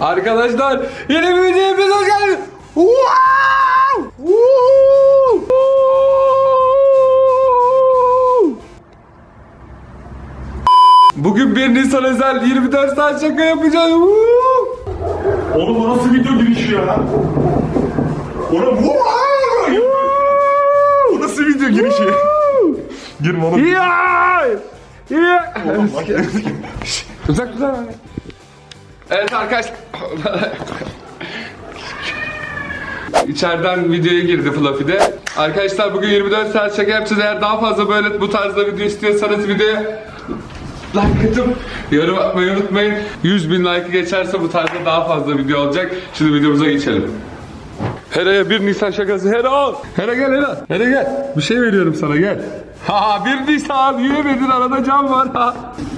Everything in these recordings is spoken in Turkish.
Arkadaşlar yeni bir videoya hoş geldiniz. Wow! Bugün 1 Nisan özel 24 saat şaka yapacağız. Woo! Oğlum bu nasıl video girişi ya? Oğlum bu Bu nasıl video girişi? Girme oğlum. Ya! Ya! Oğlum bak ya. Uzak uzak. Evet arkadaşlar. İçeriden videoya girdi Fluffy'de. Arkadaşlar bugün 24 saat şaka yapacağız. Eğer daha fazla böyle bu tarzda video istiyorsanız videoya like atıp yorum atmayı unutmayın. 100 bin like geçerse bu tarzda daha fazla video olacak. Şimdi videomuza geçelim. Hera'ya 1 Nisan şakası Hera al. Hera gel Hera. Hera gel. Bir şey veriyorum sana gel. Ha 1 Nisan yiyemedin arada cam var ha.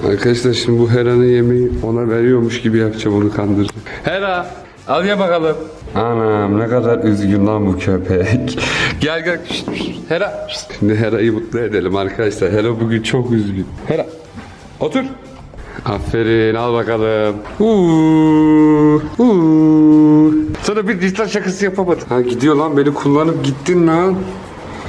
Arkadaşlar şimdi bu Hera'nın yemeği ona veriyormuş gibi yapacağım onu kandıracağım. Hera al ye bakalım. Anam ne kadar üzgün lan bu köpek. gel gel. Şşt, şşt. Hera. Şimdi Hera'yı mutlu edelim arkadaşlar. Hera bugün çok üzgün. Hera otur. Aferin al bakalım. Uuu. Uuu. Sana bir Nisan şakası yapamadım. Ha gidiyor lan beni kullanıp gittin lan.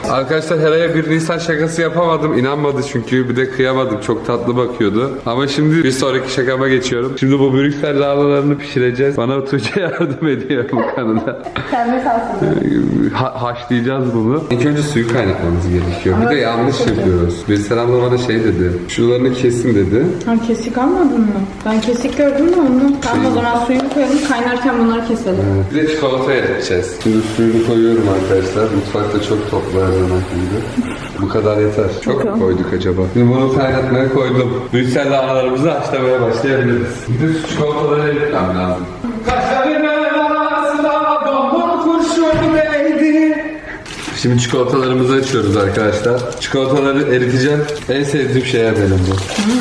Arkadaşlar Hera'ya bir Nisan şakası yapamadım. İnanmadı çünkü. Bir de kıyamadım. Çok tatlı bakıyordu. Ama şimdi bir sonraki şakama geçiyorum. Şimdi bu Brüksel lahanalarını pişireceğiz. Bana Tuğçe yardım ediyor bu konuda. Kendi kalsın. Ha- haşlayacağız bunu. İlk önce suyu kaynatmamız gerekiyor. Bir de yanlış yapıyoruz. Veysel abla bana şey dedi. Şuralarını kesin dedi. Ha kesik almadın mı? Ben kesik gördüm de onu. Tamam o zaman suyunu koyalım kaynarken bunları keselim. Bir de çikolata eriteceğiz. Şimdi suyunu koyuyorum arkadaşlar. Mutfakta çok toplu zaman gibi. Bu kadar yeter. Çok mu koyduk acaba? Şimdi bunu kaynatmaya koydum. Brüksel lahanalarımızı haşlamaya başlayabiliriz. Bir de şu çikolataları eritmem lazım. Şimdi çikolatalarımızı açıyoruz arkadaşlar. Çikolataları eriteceğim. En sevdiğim şey benim bu.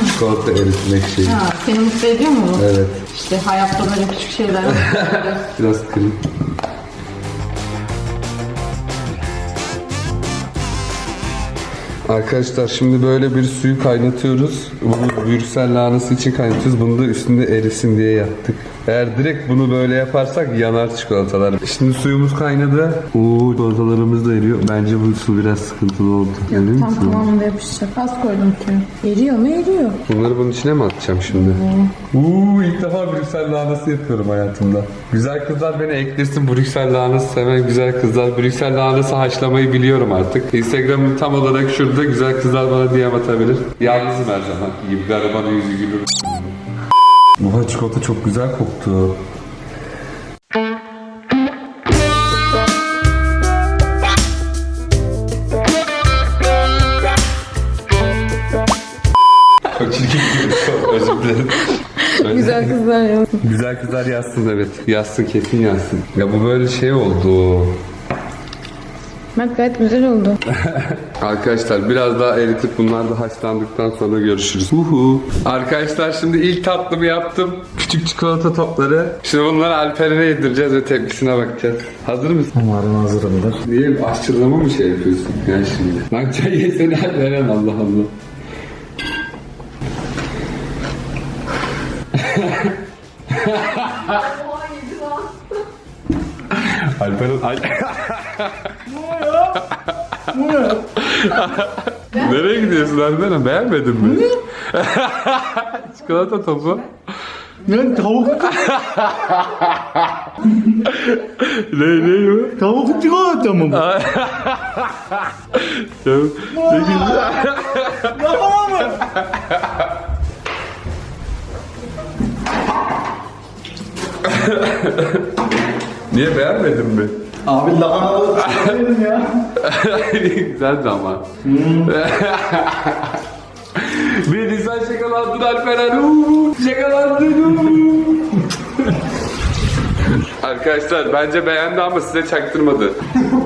Çikolata eritmek şeyi. Ha, seni mutlu ediyor mu bu? Evet. İşte hayatta böyle küçük şeyler. Biraz kırayım. Arkadaşlar şimdi böyle bir suyu kaynatıyoruz. Bunu Brüksel lahanası için kaynatıyoruz. Bunu da üstünde erisin diye yaptık. Eğer direkt bunu böyle yaparsak yanar çikolatalar. Şimdi suyumuz kaynadı. Oo çikolatalarımız da eriyor. Bence bu su biraz sıkıntılı oldu. Emin Tam misin? kıvamında yapışacak. Az koydum suyu. Eriyor mu? Eriyor. Bunları bunun içine mi atacağım şimdi? Uuu ilk defa Brüksel lahanası yapıyorum hayatımda. Güzel kızlar beni eklesin Brüksel lahanası seven güzel kızlar. Brüksel lahanası haşlamayı biliyorum artık. Instagram'ın tam olarak şurada güzel kızlar bana DM atabilir. Yalnızım her zaman. İyi bir garibanın yüzü gülür. Oha çikolata çok güzel koktu. Çok çirkin çok özür dilerim. Güzel kızlar ya. Güzel kızlar yazsın evet. Yazsın kesin yazsın. Ya bu böyle şey oldu. Bak gayet güzel oldu. Arkadaşlar biraz daha eritip bunlar da haşlandıktan sonra görüşürüz. Uhu. Arkadaşlar şimdi ilk tatlımı yaptım. Küçük çikolata topları. Şimdi bunları Alperen'e yedireceğiz ve tepkisine bakacağız. Hazır mısın? Umarım hazırımdır. Niye aşçılığımı mı şey yapıyorsun ya şimdi? Lan çay yesene Alperen Allah Allah. Alperen Al Nereye gidiyorsun Alperen? Beğenmedin mi? Çikolata topu. Lan tavuk, Ne ne bu? tavuk çikolata mı bu? Ya, ne güzel. Niye beğenmedin mi? Abi lahanalı çikolata ya. Güzeldi ama. Bir insan şakalandın Alperen. Şakalandın. Arkadaşlar bence beğendi ama size çaktırmadı.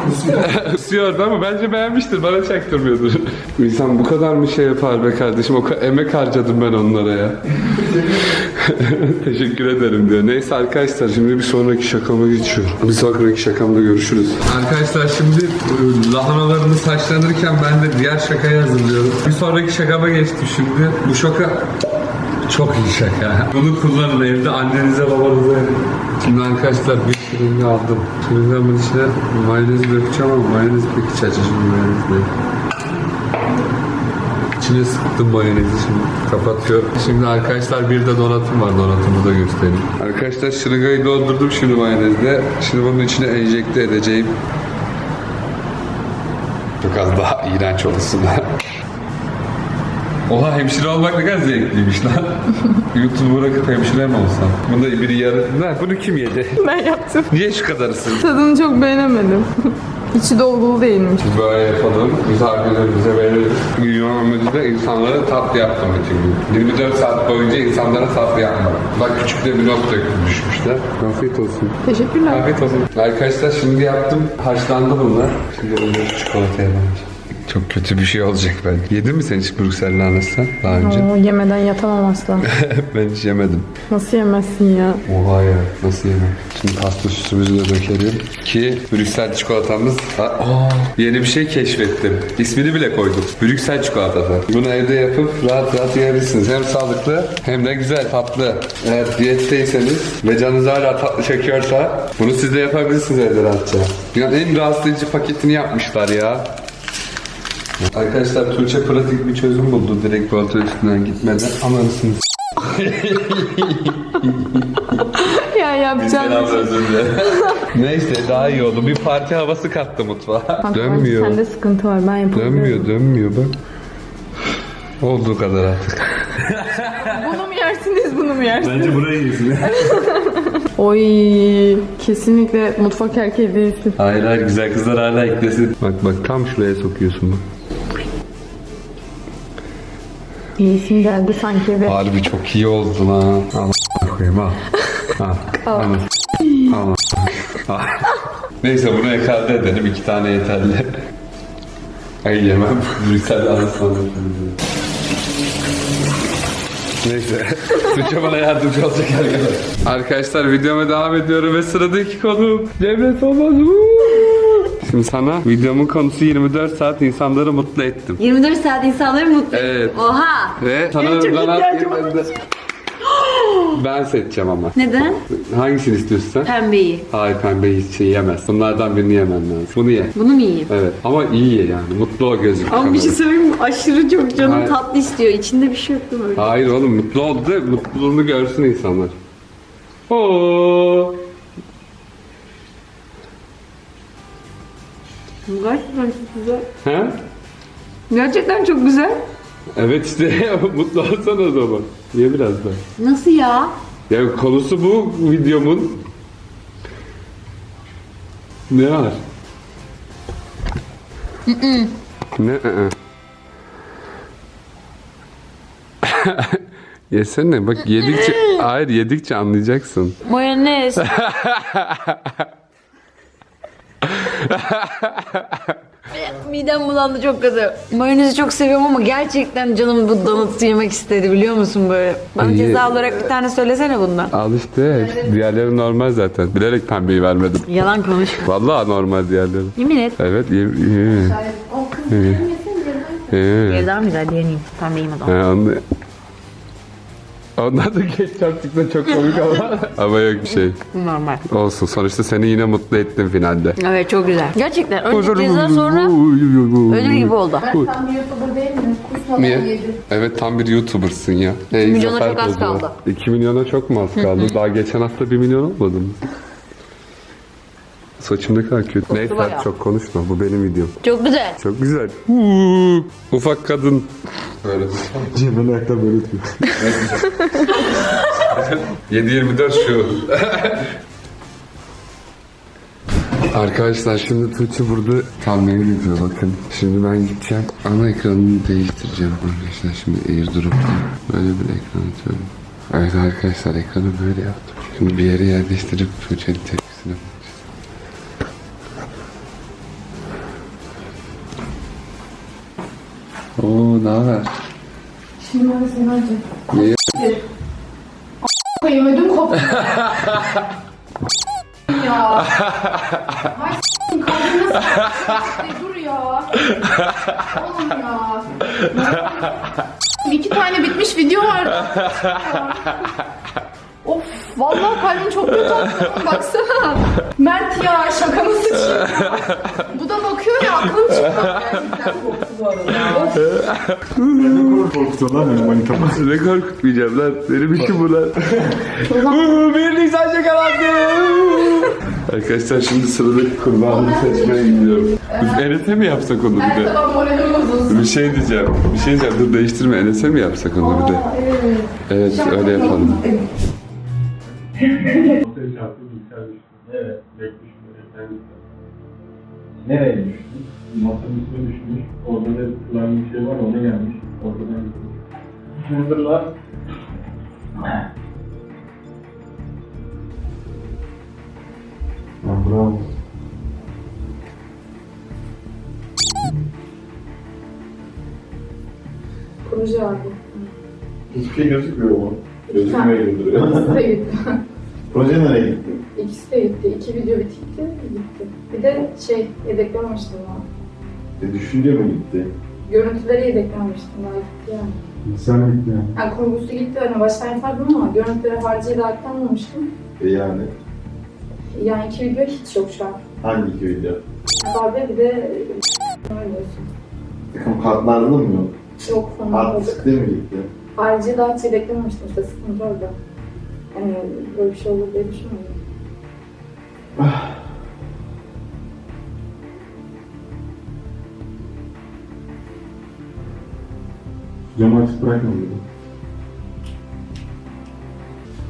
Kusuyordu ama bence beğenmiştir. Bana çaktırmıyordur. İnsan bu kadar mı şey yapar be kardeşim? O emek harcadım ben onlara ya. Teşekkür ederim diyor. Neyse arkadaşlar şimdi bir sonraki şakama geçiyorum. Bir sonraki şakamda görüşürüz. Arkadaşlar şimdi e, lahanalarımız haşlanırken ben de diğer şakayı hazırlıyorum. Bir sonraki şakama geçtim şimdi. Bu şaka çok iyi şaka. Bunu kullanın evde annenize babanıza. Arkadaşlar bir şırınga aldım. Şırıngamın içine mayonez dökeceğim ama mayonez pek hiç acı şimdi mayonez değil. İçine sıktım mayonezi şimdi. Kapatıyorum. Şimdi arkadaşlar bir de donatım var. Donatımı da göstereyim. Arkadaşlar şırıngayı doldurdum şimdi mayonezle. Şimdi bunun içine enjekte edeceğim. Çok az daha iğrenç olsun. Oha hemşire olmak ne kadar zevkliymiş lan. YouTube'u bırakıp hemşire mi olsam? Bunu da biri yarı... Lan bunu kim yedi? Ben yaptım. Niye şu kadar ısırdın? Tadını çok beğenemedim. İçi dolgulu değilmiş. Böyle yapalım. Misafirlerimize veririz. Yunan Medü'de insanlara tatlı yaptım bütün gün. 24 saat boyunca insanlara tatlı yapmadım. Bak küçük de bir not düşmüşler. Afiyet olsun. Teşekkürler. Afiyet olsun. Arkadaşlar şimdi yaptım. Haşlandı bunlar. Şimdi bunları çikolataya banacağım. Çok kötü bir şey olacak ben. Yedin mi sen hiç Brüksel lahanası daha önce? Oo, yemeden yatamam asla. ben hiç yemedim. Nasıl yemezsin ya? Oha ya nasıl yemem? Şimdi pasta süsümüzü de dökelim ki Brüksel çikolatamız Aa, aa, yeni bir şey keşfettim. İsmini bile koydum. Brüksel çikolatası. Bunu evde yapıp rahat rahat yiyebilirsiniz. Hem sağlıklı hem de güzel tatlı. Eğer diyetteyseniz ve canınız hala tatlı çekiyorsa bunu siz de yapabilirsiniz evde rahatça. Yani en rahatsız edici paketini yapmışlar ya. Arkadaşlar Tuğçe pratik bir çözüm buldu direkt volta üstünden gitmeden. Ananısınız. Ya yapacağım. Selam özür dilerim. Neyse daha iyi oldu. Bir parti havası kattı mutfağa. Bak, dönmüyor. Sende sıkıntı var ben yapabiliyorum. Dönmüyor, dönmüyor bak. Olduğu kadar artık. Bunu mu yersiniz bunu mu yersiniz? Bence burayı yesin. Oy kesinlikle mutfak erkeği değilsin. Hayır hayır güzel kızlar hala eklesin. Bak bak tam şuraya sokuyorsun bak. İyisin geldi sanki ve Harbi çok iyi oldu lan. Allah koyayım al. Al. Al. Al. Al. Neyse bunu ekarte edelim. iki tane yeterli. Ay yemem. Brüksel arasında. Neyse. Tuğçe bana yardımcı olacak arkadaşlar. Arkadaşlar videoma devam ediyorum ve sıradaki konum Cemre Solmaz. Şimdi sana videomun konusu 24 saat insanları mutlu ettim. 24 saat insanları mutlu. Evet. Oha. Ve sana bana ben seçeceğim ama. Neden? Hangisini istiyorsun sen? Pembeyi. Hayır pembe hiç şey yemez. Bunlardan birini yemen lazım. Bunu ye. Bunu mu yiyeyim? Evet. Ama iyi ye yani. Mutlu ol gözüm. Ama bir şey söyleyeyim mi? Aşırı çok canım Hayır. tatlı istiyor. İçinde bir şey yok değil mi? Hayır oğlum mutlu oldu mutluluğunu görsün insanlar. Oo. Gerçekten çok güzel. He? Gerçekten çok güzel. Evet işte mutlu olsana o zaman. Ye biraz da. Nasıl ya? Ya konusu bu videomun. Ne var? ne? ı-ı? Yesene bak yedikçe hayır yedikçe anlayacaksın. Mayonez. Midem bulandı çok kötü. Mayonezi çok seviyorum ama gerçekten canım bu donutu yemek istedi biliyor musun böyle. Bana İyi. ceza olarak bir tane söylesene bundan. Al işte diğerleri normal zaten. Bilerek pembeyi vermedim. Yalan konuşma. Vallahi normal diğerleri. Yemin et. Evet ye, ye. Ye. Ye. Bir daha mı güzel o zaman. He, onu... Onlar da ketçap çıksa çok komik ama. ama yok bir şey. Normal. Olsun sonuçta seni yine mutlu ettim finalde. Evet çok güzel. Gerçekten önce ceza sonra ödül gibi oldu. Tam bir YouTuber değil mi? Kusmadan Niye? yedim. Evet tam bir YouTuber'sın ya. Ey, milyona zafer çok az kaldı. 2 milyona çok mu az kaldı? Daha geçen hafta 1 milyon olmadı mı? Saçım ne kadar kötü. Neyse bayağı. çok konuşma. Bu benim videom. Çok güzel. Çok güzel. Huu, ufak kadın. Böyle. Cemre'nin ayakta böyle tutuyor. 7-24 şu. Arkadaşlar şimdi Tuğçe burada kalmayı yapıyor bakın. Şimdi ben gideceğim. Ana ekranını değiştireceğim arkadaşlar. Şimdi AirDrop'ta böyle bir ekran atıyorum. Evet arkadaşlar ekranı böyle yaptım. Şimdi bir yere yerleştirip Tuğçe'nin tepkisine ne haber? Şimdi ben seni acı. Niye? Koyayım ödüm koptu. ya. Ay s**tim kalbim nasıl dur ya. Oğlum ya. İki tane bitmiş video var. of. Vallahi kalbim çok kötü oldu. Baksana. Mert ya şaka mı sıçıyor? Bu da bakıyor ya aklım çıktı. Arada. Korkutuyor lan benim manitamı. Ne korkutmayacağım lan. Benim işim bu lan. Bir Nisan şakalandı. Arkadaşlar şimdi sıradaki kurbanını seçmeye gidiyorum. Biz Enes'e mi yapsak onu bir de? moralim bozulsun. Bir şey diyeceğim. Bir şey diyeceğim. Dur değiştirme. Enes'e mi yapsak onu bir de? Evet. Evet öyle yapalım. Evet. Nereye düştün? Masanın üstüne düşmüş. Orada da kulağın bir şey var ona gelmiş. Ortadan gitmiş. Hazırlar. Lan bravo. Proje abi. Hiçbir şey gözükmüyor mu? Gözükmüyor gibi duruyor. İkisi de gitti. Proje nereye gitti? İkisi de gitti. İki video bitti, gitti. Bir de şey, yedeklememiştim ben. E, düşünce mi gitti? Görüntüleri yedeklememiştim daha gitti yani. Sen gitti yani. Yani kurgusu gitti hani baştan yapardım ama görüntüleri harcıyı da aktarmamıştım. E yani. Yani iki video hiç yok şu an. Hangi iki video? Abi bir de oynuyorsun. Takım kartlarında mı yok? Yok falan. Artistikte mi gitti? Harcıyı daha hiç yedeklememiştim işte sıkıntı orada. Yani böyle bir şey olur diye düşünmüyorum. Camı açık bırakmadım.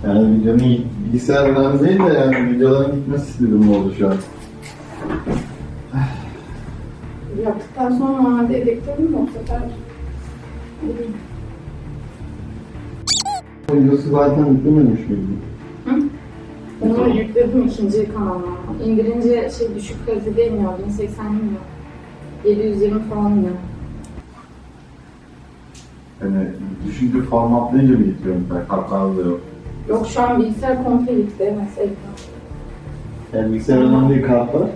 Yani videonun bilgisayar önemli değil de yani videoların gitmesi durum oldu şu an. Yaptıktan sonra normalde yedeklerim o sefer Videosu zaten yüklememiş miydin? Onu yükledim ikinci kanalına. İndirince şey düşük kalitede iniyor. 1080 iniyor. 720 falan iniyor. Hani düşünce formatlayınca mı gidiyor mesela? Kartlarda da yok. Yok şu an bilgisayar komple ekran. Yani bilgisayar önemli değil kartlar.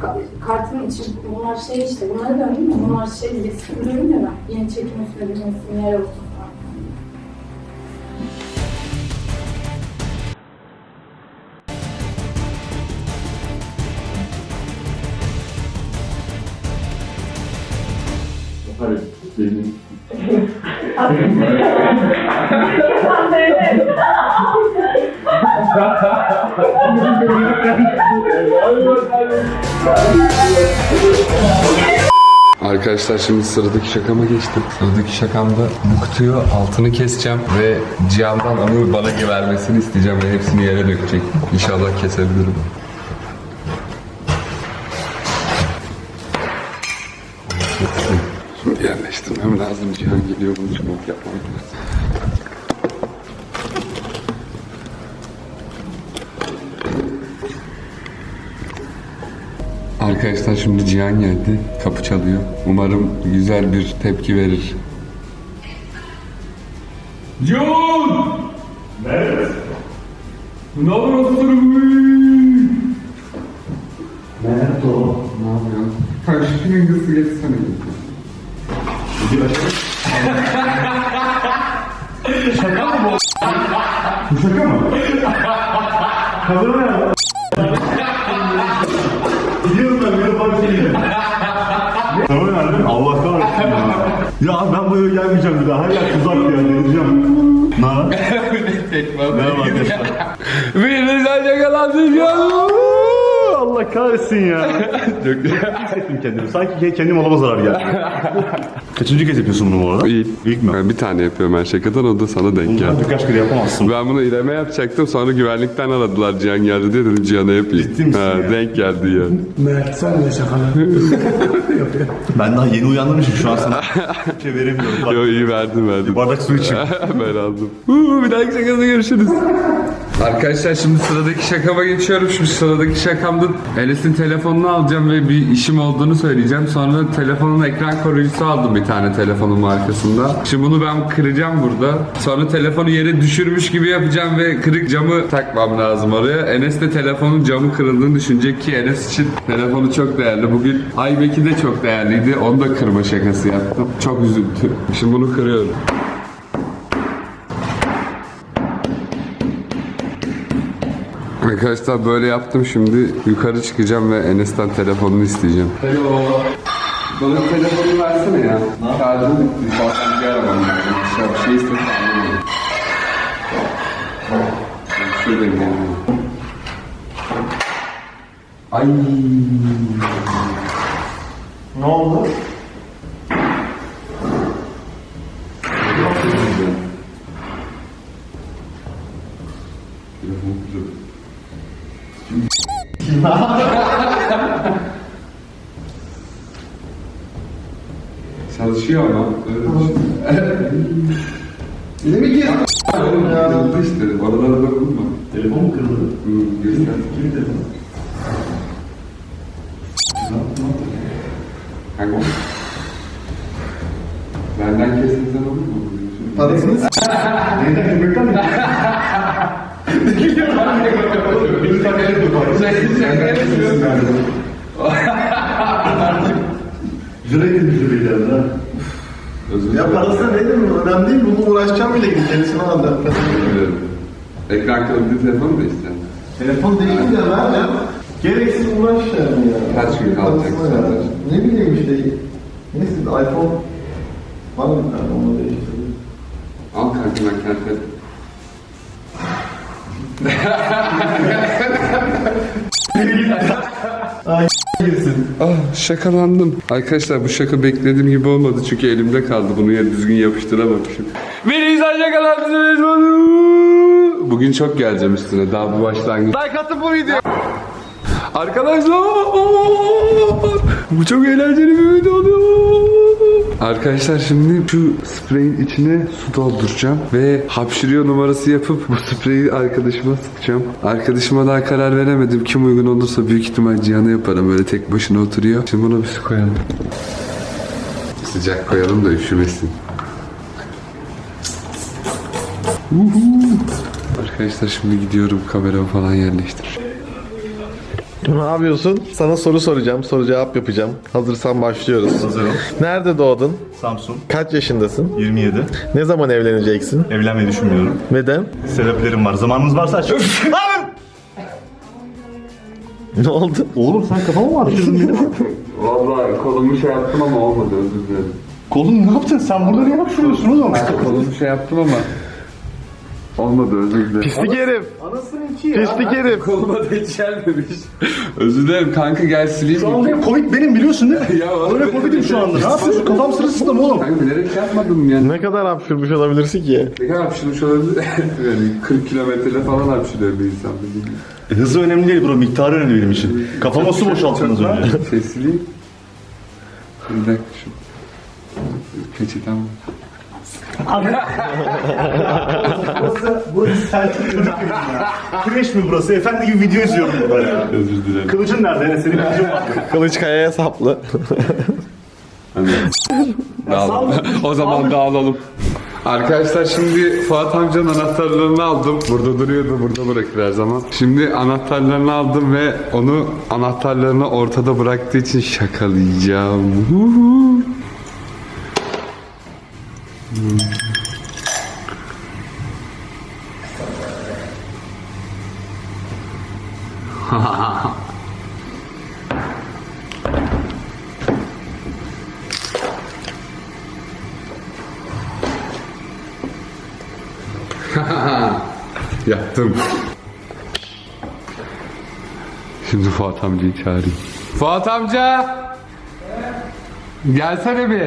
Ka- Kartın içi bunlar şey işte bunları da değil mi? Bunlar şey disk diyorum ya ben. Yeni çekim üstüne bilmesi yer olsun Arkadaşlar şimdi sıradaki şakama geçtim. Sıradaki şakamda bu kutuyu altını keseceğim ve Cihan'dan onu bana vermesini isteyeceğim ve hepsini yere dökecek. İnşallah kesebilirim. Şimdi yerleştirmem lazım. Cihan geliyor bunu çabuk yapmam lazım. Arkadaşlar şimdi Cihan geldi. Kapı çalıyor. Umarım güzel bir tepki verir. Cihan! Evet. Ne yapıyorsun? Merto. Ne yapıyorsun? Kanka şu Pringles'ı getirsene. Bu şaka mı? Kadın ya. Biliyorum ben böyle bak şey Tamam yani Allah kahretsin ya. Ya ben buraya gelmeyeceğim bir daha. Her yer tuzak ya deneyeceğim. Ne haber? Merhaba arkadaşlar. Bir güzel yakalandın ya. Allah kahretsin ya. Çok Hissettim kendimi. Sanki kendim olama zarar geldi. Kaçıncı kez yapıyorsun bunu bu arada? İyi. İlk mi? Ben bir tane yapıyorum her şakadan o da sana denk Bunu geldi. birkaç kere yapamazsın. Ben bunu İrem'e yapacaktım sonra güvenlikten aradılar Cihan geldi diye dedim Cihan'a yapayım. Ciddi misin ha, ya? Denk geldi ya. Ben daha yeni uyanmışım şu an sana. Bir şey veremiyorum. Bak, Yo iyi verdim verdim. bardak su için. ben aldım. Uuu, bir dahaki şakada görüşürüz. Arkadaşlar şimdi sıradaki şakama geçiyorum. Şimdi sıradaki şakamda Enes'in telefonunu alacağım ve bir işim olduğunu söyleyeceğim. Sonra telefonun ekran koruyucusu aldım bir tane telefonun markasında. Şimdi bunu ben kıracağım burada. Sonra telefonu yere düşürmüş gibi yapacağım ve kırık camı takmam lazım oraya. Enes de telefonun camı kırıldığını düşünecek ki Enes için telefonu çok değerli. Bugün Aybeki de çok değerliydi. Onu da kırma şakası yaptım. Çok üzüldü. Şimdi bunu kırıyorum. Arkadaşlar böyle yaptım şimdi yukarı çıkacağım ve Enes'ten telefonunu isteyeceğim. Hello. Bana telefonunu versene ya. Şarjım bitti. Zaten bir aramam lazım. Bir şey istedim. Şöyle gidelim. Ay. Ne oldu? Çalışıyor ama. Öyle düşün. Yine mi girdin? Kırıldı işte. Oralara dokunma. Telefon mu kırıldı? Hı, göster. Kimin telefonu? Kanka. Benden kesilsen olur mu? Parasını s***. Neyden köpekten mi? Bir tane el dur. Sürekli bir sürü geldi ha. Özür Ya parası nedir mi? Önemli değil. Bunu uğraşacağım bile gidip kendisine alacağım. dilerim. Ekran kırıldı telefon da işte. Telefon değişince ne yapacağım? Gereksiz uğraş yani ya. Kaç gün kalacak ya. zaten? Ne bileyim işte. Neyse iPhone var bir tane onu değiştirdim. Al kanka ben kendi Girsin. Ah şakalandım. Arkadaşlar bu şaka beklediğim gibi olmadı çünkü elimde kaldı. Bunu ya düzgün yapıştıramamışım. Bir insan şakalandı. Bugün çok geleceğim üstüne. Daha bu başlangıç. Like atın bu video. Arkadaşlar bu çok eğlenceli bir video oluyor. Arkadaşlar şimdi şu spreyin içine su dolduracağım ve hapşırıyor numarası yapıp bu spreyi arkadaşıma sıkacağım. Arkadaşıma daha karar veremedim. Kim uygun olursa büyük ihtimal Cihan'a yaparım. Böyle tek başına oturuyor. Şimdi buna bir su koyalım. Sıcak koyalım da üşümesin. Uhu. Arkadaşlar şimdi gidiyorum kameramı falan yerleştir. Ne yapıyorsun? Sana soru soracağım. Soru cevap yapacağım. Hazırsan başlıyoruz. Hazırım. Nerede doğdun? Samsun. Kaç yaşındasın? 27. Ne zaman evleneceksin? Evlenmeyi düşünmüyorum. Neden? Sebeplerim var. Zamanınız varsa aç. Ne oldu? Oğlum sen kafama mı attırdın beni? Vallahi kolumu şey yaptım ama olmadı özür dilerim. Kolum ne yaptın? Sen burada niye bakıyorsun oğlum? Kolumu şey yaptım ama olmadı özür dilerim. Pislik herif. Anasının ki ya. Pislik herif. Koluma hiç gelmemiş. özür dilerim kanka gel sileyim. Şu anda Covid benim biliyorsun değil mi? Ya Öyle Covid'im şu anda. Ne yapıyorsun? Kafam sırılsıklam oğlum. Kanka bilerek yapmadım ya. Ne kadar hapşırmış olabilirsin ki? Ne kadar hapşırmış olabilir? yani 40 kilometrede falan hapşırıyor bir insan. E, hızı önemli değil bro. Miktarı önemli benim için. Kafama su boşalttın az önce. Şey sileyim. Bir dakika şu. Peçetem var. Burası, burası Selçuk çocuk evi ya. Kreş mi burası? Efendi gibi video izliyorum burada ya. Özür dilerim. Kılıcın nerede? Yani senin kılıcın var. Kılıç kayaya saplı. Dağılalım. o zaman dağılalım. Arkadaşlar şimdi Fuat amcanın anahtarlarını aldım. Burada duruyordu, burada bırakır her zaman. Şimdi anahtarlarını aldım ve onu anahtarlarını ortada bıraktığı için şakalayacağım. Huhu. Yaptım. Şimdi Fuat amcayı çağırayım. Fuat amca! Gelsene bir.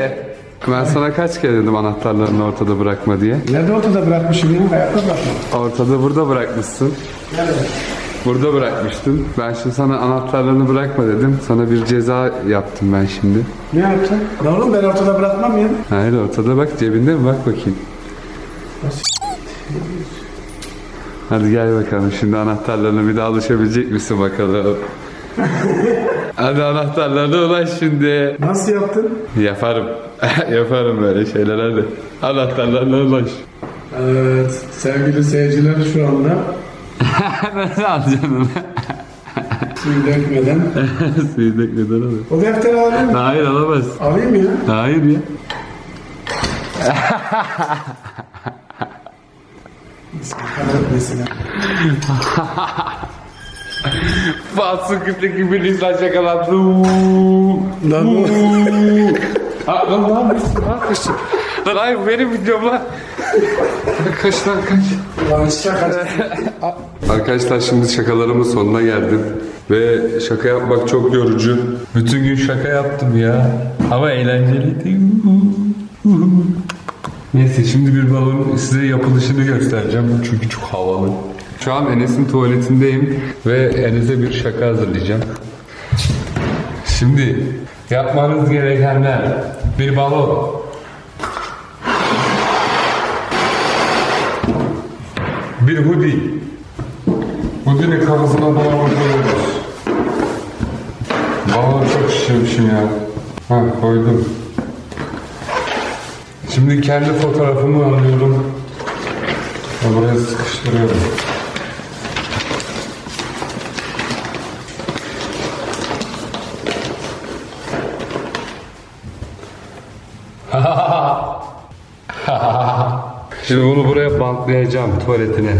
Ben sana kaç kere dedim anahtarlarını ortada bırakma diye. Nerede ortada bırakmışım ya? Hayatta bırakmam. Ortada burada bırakmışsın. Burada bırakmıştın. Ben şimdi sana anahtarlarını bırakma dedim. Sana bir ceza yaptım ben şimdi. Ne yaptın? Ne oğlum ben ortada bırakmam ya. Hayır ortada bak cebinde mi bak bakayım. Hadi gel bakalım şimdi anahtarlarına bir daha alışabilecek misin bakalım. Hadi anahtarlarına ulaş şimdi. Nasıl yaptın? Yaparım. Yaparım böyle şeyler hadi. Anahtarlarına ulaş. Evet sevgili seyirciler şu anda Nasıl alacaksın suyu dökmeden. Suyu dökmeden alır. O defteri alayım mı? Hayır alamaz. Alayım mı ya? Hayır ya. Fatih Kırk'taki bir insan şakalandı. Lan lan ne yapıyorsun? Lan kaçın. Lan hayır benim videom lan. Kaç lan kaç. Lan şaka. Arkadaşlar şimdi şakalarımın sonuna geldim. Ve şaka yapmak çok yorucu. Bütün gün şaka yaptım ya. Ama eğlenceliydi. Neyse şimdi bir balonun size yapılışını göstereceğim. Çünkü çok havalı. Şu an Enes'in tuvaletindeyim ve Enes'e bir şaka hazırlayacağım. Şimdi yapmanız gerekenler bir balon, bir hoodie, hoodie'nin kafasına balon koyuyoruz. Balon çok şişirmişim ya. Ha koydum. Şimdi kendi fotoğrafımı alıyorum. ve Buraya sıkıştırıyorum. Şimdi bunu buraya bantlayacağım tuvaletine.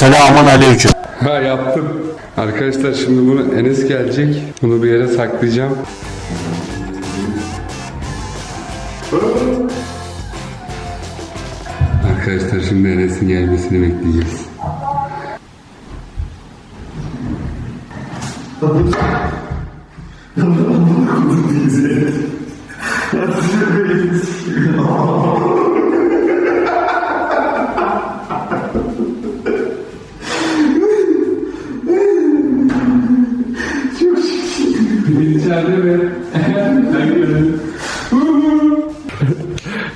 Selamun aleyküm. Ha yaptım. Arkadaşlar şimdi bunu Enes gelecek. Bunu bir yere saklayacağım. Arkadaşlar şimdi Enes'in gelmesini bekleyeceğiz. İçeride mi?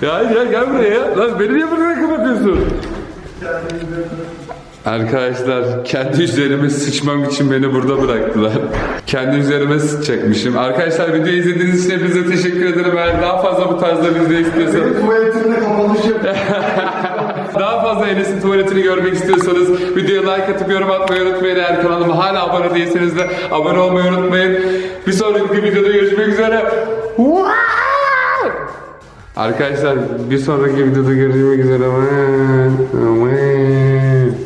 ya gel gel buraya ya. Lan beni niye buraya kapatıyorsun? Arkadaşlar kendi üzerime sıçmam için beni burada bıraktılar. kendi üzerime sıçacakmışım. Arkadaşlar videoyu izlediğiniz için hepinize teşekkür ederim. Eğer daha fazla bu tarzda video istiyorsanız Tuvaletinde kapanış yap. daha fazla Enes'in tuvaletini görmek istiyorsanız videoya like atıp yorum atmayı unutmayın. Eğer kanalıma hala abone değilseniz de abone olmayı unutmayın. Bir sonraki videoda görüşmek üzere. Arkadaşlar bir sonraki videoda görüşmek üzere.